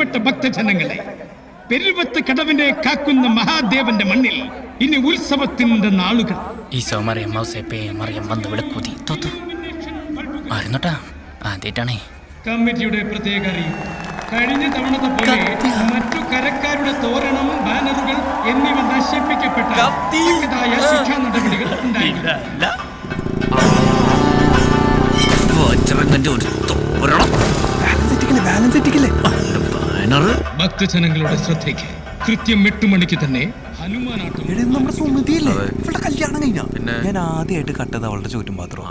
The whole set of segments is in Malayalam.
പ്രിയപ്പെട്ട ഭക്തജനങ്ങളെ പെരുവത്ത് കടവിനെ കാക്കുന്ന മഹാദേവന്റെ മണ്ണിൽ ഇനി ഉത്സവത്തിന്റെ നാളുകൾ. ഈശോ മറിയം മൗസേപ്പേ മറിയം വന്ന് വിളക്കൂതി. തൊത്തു ആയിരുന്നോട്ടാ? ആദ്യമായിട്ടാണേ. കമ്മിറ്റിയുടെ പ്രത്യേക അറിയിപ്പ്. കഴിഞ്ഞ തവണത്തെ പോലെ മറ്റു കരക്കാരുടെ തോരണം ബാനറുകൾ എന്നിവ നശിപ്പിക്കപ്പെട്ട തക്കതായ ശിക്ഷാ നടപടികൾ ഉണ്ടായില്ല ഒരു തോരണം. ബാനർ ഭക്തജനങ്ങളുടെ ശ്രദ്ധയ്ക്ക് കൃത്യം എട്ട് മണിക്ക് തന്നെ ഹനുമാനാട്ടം നമ്മുടെ സുമതിയല്ലേ? ഇവളുടെ കല്യാണം കഴിഞ്ഞാ? ഞാൻ ആദ്യമായിട്ട് കട്ടത് അവളുടെ ചുറ്റും മാത്രം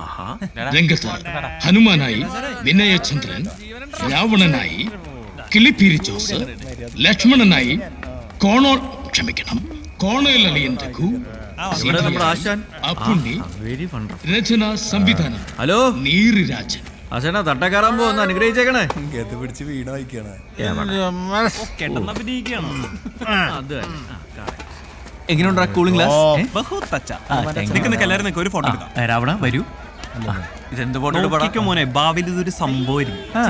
രംഗത്ത് ഹനുമാനായി വിനയചന്ദ്രൻ രാവണനായി കിളിപ്പീരി ജോസ് ലക്ഷ്മണനായി കോണോ ക്ഷമിക്കണം കോണയിൽ അളിയൻ രഘു നമ്മുടെ ആശാൻ. അപ്പുണ്ണി രചന സംവിധാനം ഹലോ നീറിരാജൻ ആശാനാ തട്ടക്കാരാൻ പോകുന്ന അനുഗ്രഹിച്ചേക്കണേ. ഗത പിടിച്ച് വീണ വായിക്കാണ് എങ്ങനെയുണ്ടാ കൂളിംഗ് ഗ്ലാസ് എല്ലാവരും നിൽക്ക്, ഒരു ഫോട്ടോ എടുക്കാം. രാവണ വരൂ. ഇതെന്ത് ഫോട്ടോ മോനെ ഭാവിയിൽ ഇതൊരു സംഭവം ആ.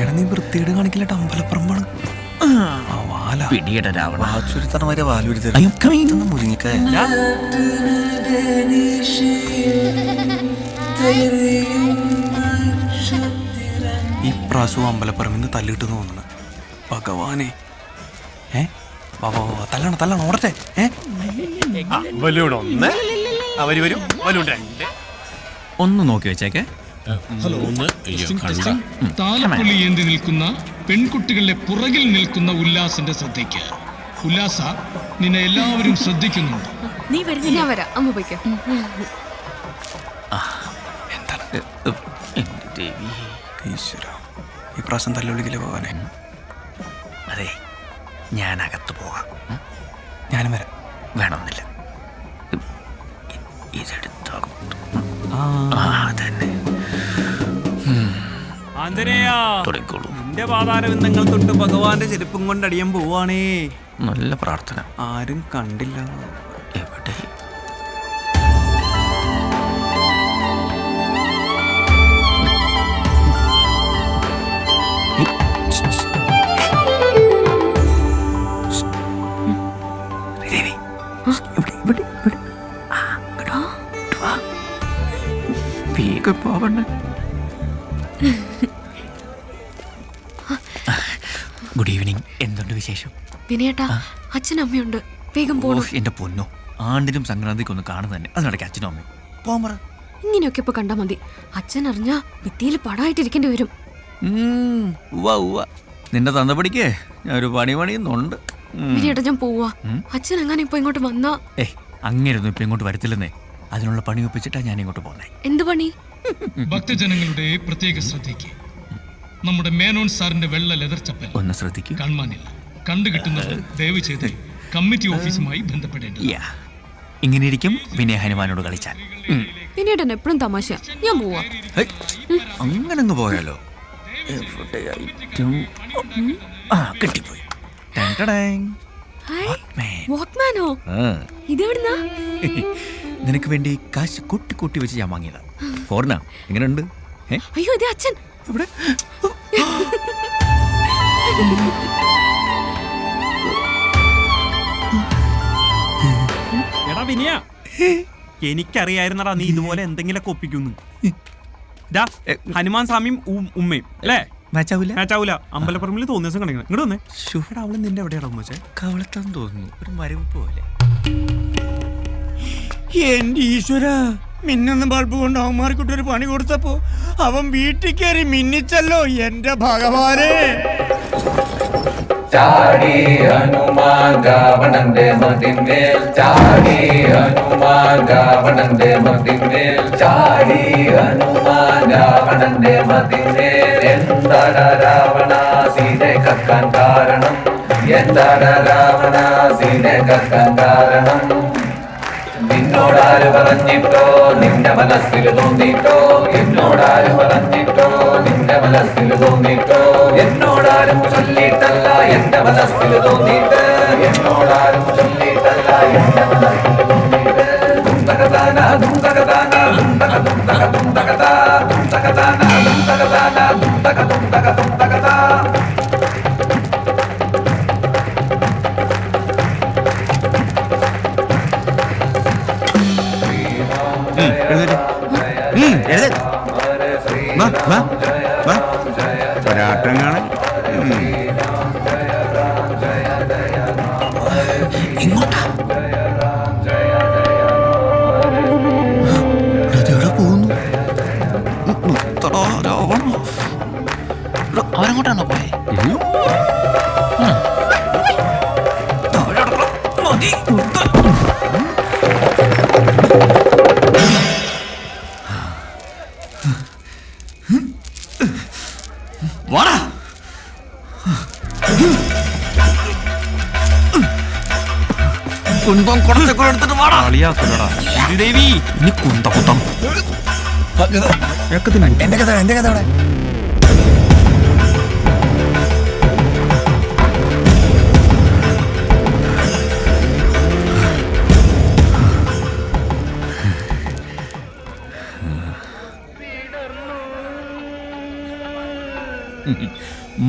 എടാ നീ വൃത്തിയുടെ പിടിയുടെ രാവണ. മുരിങ്ങിക്കായ ഈ പ്രാവശ്യവും അമ്പലപ്പുറം ഇന്ന് തല്ലിട്ട് തോന്നുന്നു. ഭഗവാനെ. ഏ? വാ വാ വാ തല്ലണ തല്ലണ ഓടട്ടെ. ഏ? ബലൂൺ ഒന്ന്. അവർ വരും. ബലൂൺ രണ്ട്. ഒന്ന് നോക്കി വെച്ചേക്കെ. താലപ്പൊലി ഏന്തി നിൽക്കുന്ന പെൺകുട്ടികളുടെ പുറകിൽ നിൽക്കുന്ന ഉല്ലാസിന്റെ ശ്രദ്ധയ്ക്ക്. ഉല്ലാസ നിന്നെ എല്ലാവരും ശ്രദ്ധിക്കുന്നുണ്ട്. നീ വരുന്നില്ല? വരാം. അമ്മ പോയിക്കോ. ഈശ്വര. ഈ പ്രാവശ്യം തല്ലുള്ളിക്കില്ലേ ഭഗവാനെ അതെ ഞാൻ അകത്ത് പോകാം നിന്റെ പാതാരവിന്ദങ്ങൾ തൊട്ട് ഭഗവാന്റെ ചെരുപ്പും കൊണ്ട് അടിയാൻ പോവാണേ. നല്ല പ്രാർത്ഥന. ആരും കണ്ടില്ല. എവിടെ. വേഗം പോവണ്ട ഗുഡ് ഈവനിങ് എന്തുണ്ട് വിശേഷം? വിനയേട്ടാ അച്ഛനും അമ്മയുണ്ട്. വേഗം പോണോ. എന്റെ പൊന്നു. ആണ്ടിനും സംക്രാന്തിക്കും ഒന്ന് കാണുന്ന തന്നെ. അതിനിടയ്ക്ക് അച്ഛനും അമ്മയും. പോകാൻ പറ ഇങ്ങനെയൊക്കെ ഇപ്പൊ കണ്ടാ മതി. അച്ഛൻ അറിഞ്ഞാ ഭിത്തിയിൽ പടായിട്ടിരിക്കേണ്ടി വരും. നിന്റെ തന്തപ്പടിക്കേ ഞാൻ ഒരു പണി പണിയുന്നുണ്ട്. വിനയേട്ടാ ഞാൻ പോവാ. അച്ഛൻ അങ്ങനെ ഇപ്പൊ ഇങ്ങോട്ട് വന്നാ? ഏ അങ്ങനെയൊന്നും ഇപ്പൊ ഇങ്ങോട്ട് വരത്തില്ലെന്നേ. അതിനുള്ള പണി ഒപ്പിച്ചിട്ടാ ഞാൻ ഇങ്ങോട്ട് പോന്നെ. എന്ത് പണി? ഭക്തജനങ്ങളുടെ പ്രത്യേക ശ്രദ്ധയ്ക്ക് നമ്മുടെ മേനോൻ സാറിന്റെ വെള്ള ലെതർ ചപ്പൽ. ഒന്ന് ശ്രദ്ധിക്കൂ. കാണുവാനില്ല കണ്ടുകിട്ടുന്നത് ദയവ് ചെയ്ത് കമ്മിറ്റി ഓഫീസുമായി ബന്ധപ്പെടേണ്ടത് യാ. ഇങ്ങനെ ഇരിക്കും വിനയ ഹനുമാനോട് കളിച്ചാൽ പിന്നീട് എപ്പോഴും തമാശ ഞാൻ പോവാ. അങ്ങനെ അങ്ങ് പോയാലോ? ആ കിട്ടിപ്പോയി. ഇതെവിടുന്നാ? നിനക്ക് വേണ്ടി കാശ് കൂട്ടി കൂട്ടി വെച്ച് ഞാൻ വാങ്ങിയതാ. ഫോറിനാ. എങ്ങനെയുണ്ട് ഉണ്ട് അയ്യോ ഇതേ അച്ഛൻ. ഇവിടെ. എടാ വിനിയ. എനിക്കറിയായിരുന്നടാ നീ ഇതുപോലെ എന്തെങ്കിലുമൊക്കെ ഒപ്പിക്കുന്നു. ഹനുമാൻ സ്വാമിയും ഉം- ഉമ്മയും അല്ലേ? മാച്ച് ആവില്ല മാച്ച് ആവൂല അമ്പലപ്പറമ്പിൽ തോന്നിയ ദിവസം ഇങ്ങോട്ട് വന്നേ. അവൾ നിന്റെ എവിടെയാണോ ഉമ്മച്ചേ? കവളത്താന്ന് തോന്നുന്നു. ഒരു മരവ് പോലെ. എന്റെ ഈശ്വര. മിന്നുന്ന ബൾബ് കൊണ്ട് അവന്മാർക്കിട്ട് പണി കൊടുത്തപ്പോ അവൻ വീട്ടിൽ കയറി മിന്നിച്ചല്ലോ എന്റെ ഭഗവാനെ. ചാടി ഹനുമാൻ ഗാവണന്റെ മതിന്മേൽ ചാടി ഹനുമാൻ ഗാവണന്റെ മതിന്മേൽ ചാടി ഹനുമാൻ ഗാവണന്റെ മതിന്മേൽ എന്താട രാവണ സീനെ കക്കാൻ കാരണം? എന്താട രാവണ സീനെ കക്കാൻ കാരണം? നിന്നോടാര് പറഞ്ഞിട്ടോ നിന്റെ മനസ്സിൽ തോന്നിട്ടോ എന്നോടാര് പറഞ്ഞിട്ടോ നിന്റെ മനസ്സിൽ തോന്നിട്ടോ എന്നോടാരും ചൊല്ലിട്ടല്ല എന്റെ മനസ്സിൽ തോന്നിട്ട് എന്നോടാരും ചൊല്ലിട്ടല്ല എന്റെ മനസ്സിൽ തോന്നിട്ട് ദുന്തകതാന ദുന്തകതാന ദുന്തക ദുന്തക ദുന്തകതാ ദുന്തകതാന ദുന്തകതാന ദുന്തക ദുന്തക ഒരാട്ടം കാണാൻ ഇങ്ങോട്ടാ. കുന്തം കുറച്ചൊക്കെ എടുത്തിട്ട് വാടാ ദേവി നീ എന്റെ കഥ എന്റെ കഥ അവിടെ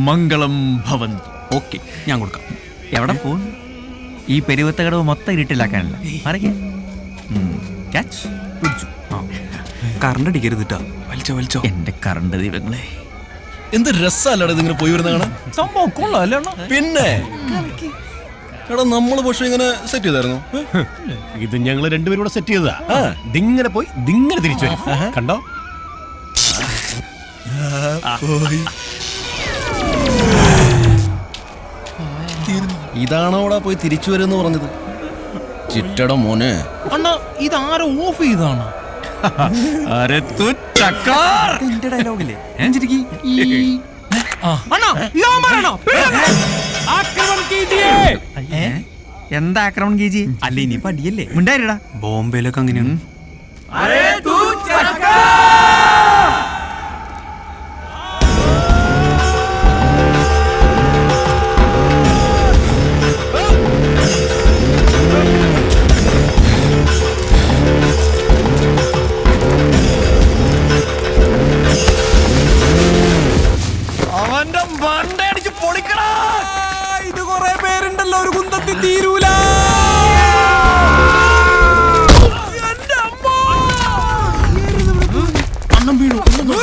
മംഗളം ഭവന്തു. ഓക്കെ ഞാൻ കൊടുക്കാം. എവിടെ? പോകും ഈ പെരുവത്ത കടവ് മൊത്തം ഇരുട്ടിലാക്കാനല്ല. അറിയാം ക്യാച്ച് പിടിച്ചു. കറണ്ട് അടിക്കരുതിട്ടാ വലിച്ചോ വലിച്ചോ. എന്റെ കറണ്ട് ദൈവങ്ങളെ. എന്ത് രസമല്ലടാ ഇതിങ്ങനെ പോയി വരുന്ന കാണാൻ? സംഭവം കൊള്ളാം പിന്നെ? എടാ നമ്മൾ പക്ഷെ ഇങ്ങനെ സെറ്റ് ചെയ്തായിരുന്നു? ഇത് ഞങ്ങൾ രണ്ടുപേരും കൂടെ സെറ്റ് ചെയ്തതാ. ദിങ്ങനെ പോയി ദിങ്ങനെ തിരിച്ചു വരും. കണ്ടോ? ഇതാണോടാ പോയി തിരിച്ചു വരുമെന്ന് പറഞ്ഞത്? ചിറ്റട മോനെ. അണ്ണാ ഇതാരോ ഓഫ് ചെയ്താണ് ഡയലോഗില്ലേ? എന്താ ആക്രമണം കീജി? അല്ല ഇനി അടിയല്ലേ? മിണ്ടായിരടാ ബോംബെയിലൊക്കെ അങ്ങനെയാണ്.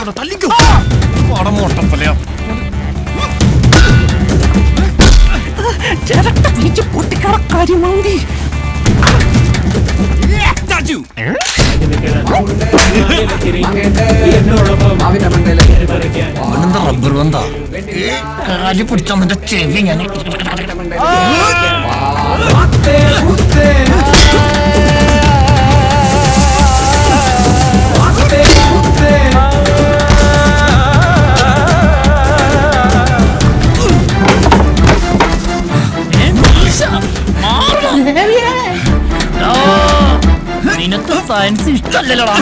നോക്കണ്ട തല്ലിക്കോ. പടമോട്ടപ്പലയാ അവനെന്താ റബ്ബർ ബന്ധാ കാലി പിടിച്ചാ ചെവി ഞാൻ സയൻസ് ഇഷ്ടല്ലല്ലോടാ.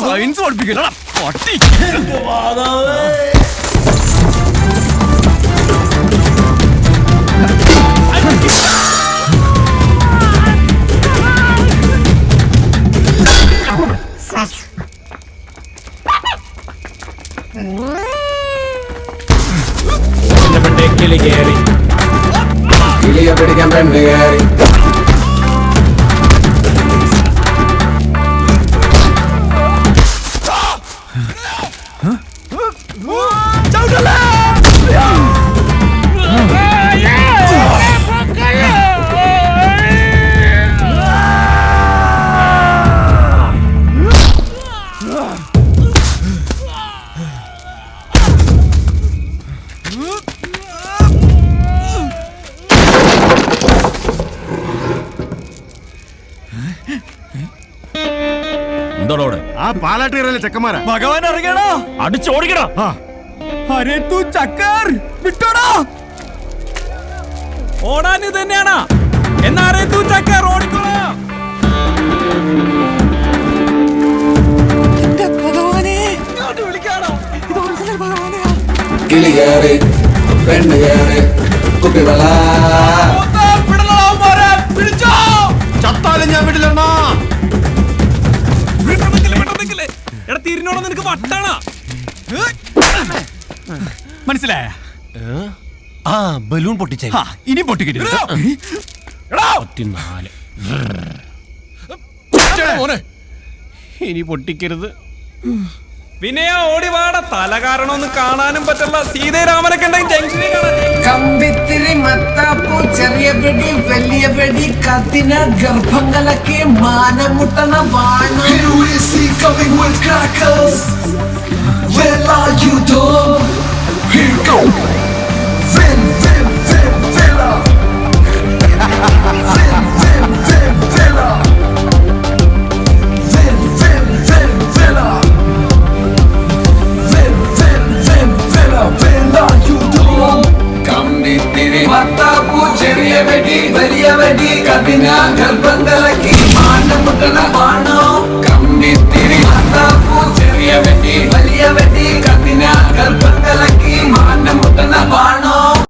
സയൻസ് പഠിപ്പിക്കലടാ പട്ടി കിളിയെ പിടിക്കാൻ പെണ്ണ് കയറി. പാലാട്ടുകരയിലെ ചെക്കന്മാരാ? ഭഗവാൻ ഇറങ്ങണോ? അടിച്ചോടിക്കടാ അരേ തൂ ചക്കർ. വിട്ടോടാ. ഓടാൻ ഇത് തന്നെയാണോ. എന്നാ അരേ തൂ ചക്കർ ഓടിക്കോളാം. പിടിച്ചോ. ചത്താലും ഞാൻ വിടില്ലെണ്ണാ മനസ്സിലായ? ആ ബലൂൺ പൊട്ടിച്ചേ. ഇനി പൊട്ടിക്കരുത് ഇനി പൊട്ടിക്കരുത്. വിനയ ഓടിവാട. തല കാരണമൊന്നും കാണാനും പറ്റില്ല. സീതരാമനൊക്കെ കമ്പിത്തിരി മത്താപ്പൂ ചെറിയ വെടി വലിയ വെടി കത്തിന ഗർഭങ്ങളൊക്കെ മാനമുട്ടണ വാണ Here go Vin, Vin, Vin, Villa Vin, Vin, Vin, Villa Vin, Vin, Vin, Villa Vin, Vin, Vin, Villa Where are you dog? കമ്പിത്തിരി മത്താപ്പൂ ചെറിയ വെടി വലിയ വെടി കഠിന ഗർഭങ്ങളെ